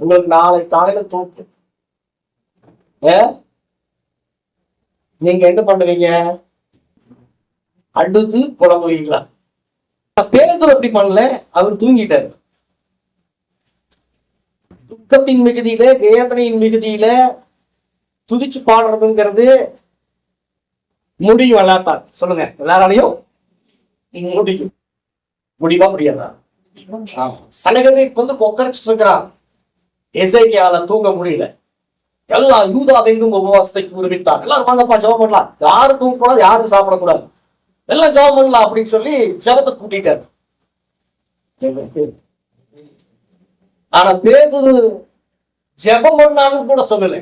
உங்களுக்கு நாளை காலையில தூக்கு. நீங்க என்ன பண்ணுவீங்க? அடுத்து புலம்புவீங்களா? பேதர் அப்படி பண்ணல அவர் தூங்கிட்டாரு. துக்கத்தின் மிகுதியில வேதனையின் மிகுதியில துதிச்சு பாடுறதுங்கிறது முடியும் எல்லாத்தான் சொல்லுங்க எல்லாராலையும் முடியும். முடியுமா முடியாதா? சனகரிக்கு வந்து கொக்கரைச்சிட்டு இருக்கிறான். எசைக்கியால தூங்க முடியல. எல்லா யூதாவெங்கும் உபவாசத்தை நிரூபித்தார் எல்லாரும் வாங்கப்பா ஜெபம் பண்ணலாம். யாரும் தூங்கக்கூடாது யாரும் சாப்பிடக்கூடாது. எல்லாம் ஜெபம் பண்ணலாம் அப்படின்னு சொல்லி ஜெபத்தை கூட்டிட்டாரு. ஆனா பேதுரு ஜெபம் பண்ணாலும் கூட சொல்லலை.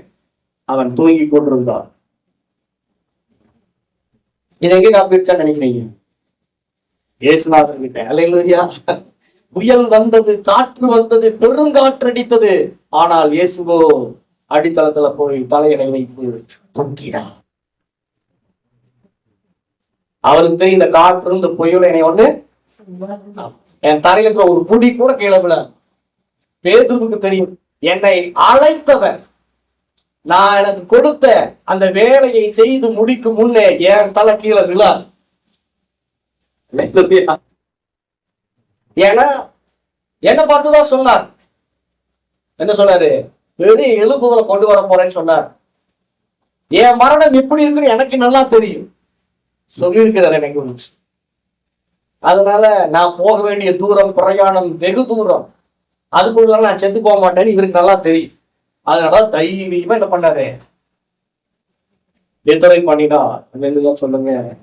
அவன் தூங்கி கொண்டிருந்தான். இதை எங்க நான் நினைக்கிறீங்க? இயேசுநாதர் கிட்ட புயல் வந்தது காற்று வந்தது பெருங்காற்றடித்தது ஆனால் இயேசுவோ அடித்தளத்துல போய் தலையணை வைத்து தொங்கினார். அவருக்கு தெரியும் இந்த காற்று இந்த புயல் என்னை ஒண்ணு? என் தலையில இருக்கிற ஒரு முடி கூட கீழே விழ பேதுருக்கு தெரியும் என்னை அழைத்தவர். நான் எனக்கு கொடுத்த அந்த வேலையை செய்து முடிக்கும் முன்னே என் தலை கீழே விழா ஏன்னா என்ன பார்த்துதான் சொன்னார். என்ன சொன்னாரு? பெரிய எழுப்புதலை கொண்டு வர போறேன்னு சொன்னார். என் மரணம் எப்படி இருக்குன்னு எனக்கு நல்லா தெரியும். சொல்லியிருக்கிறார் எனக்கு அதனால நான் போக வேண்டிய தூரம் பிரயாணம் வெகு தூரம். அதுக்குள்ள நான் செத்து போக மாட்டேன்னு இவருக்கு நல்லா தெரியும். அதனால தைரியமா என்ன பண்ணாரு? எத்தனை பண்ணினா சொல்லுங்க.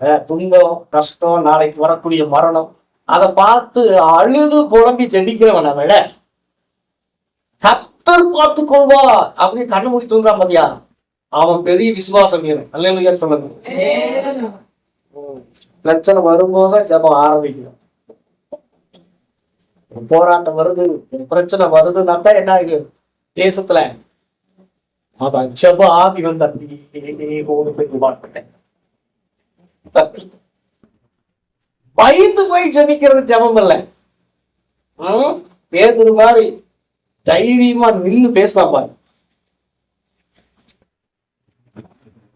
துன்பம் கஷ்டம் நாளைக்கு வரக்கூடிய மரணம் அதை பார்த்து அழுது புலம்பி ஜெபிக்கிறவனை விட கத்தர் பார்த்து கொள்வா அப்படின்னு கண்ணு மூடி தூங்குறான் பாத்தியா அவன் பெரிய விசுவாசம் வீரன் அல்லையான்னு சொல்லுங்க. பிரச்சனை வரும்போதுதான் ஜெபம் ஆரம்பிக்கும் ஒரு போராட்டம் வருது பிரச்சனை வருதுன்னா தான் என்ன ஆகுது தேசத்துல அவன் ஜெப ஆவி வந்து அப்படியே ஓடி போய் குமார்பட்டேன் பயந்து போய் ஜெபிக்கிறது ஜெபம் இல்ல பேதுரு மாதிரி தைரியமா நின்னு பேசலாம் பாரு.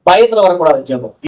பயத்துல வரக்கூடாது ஜெபம்.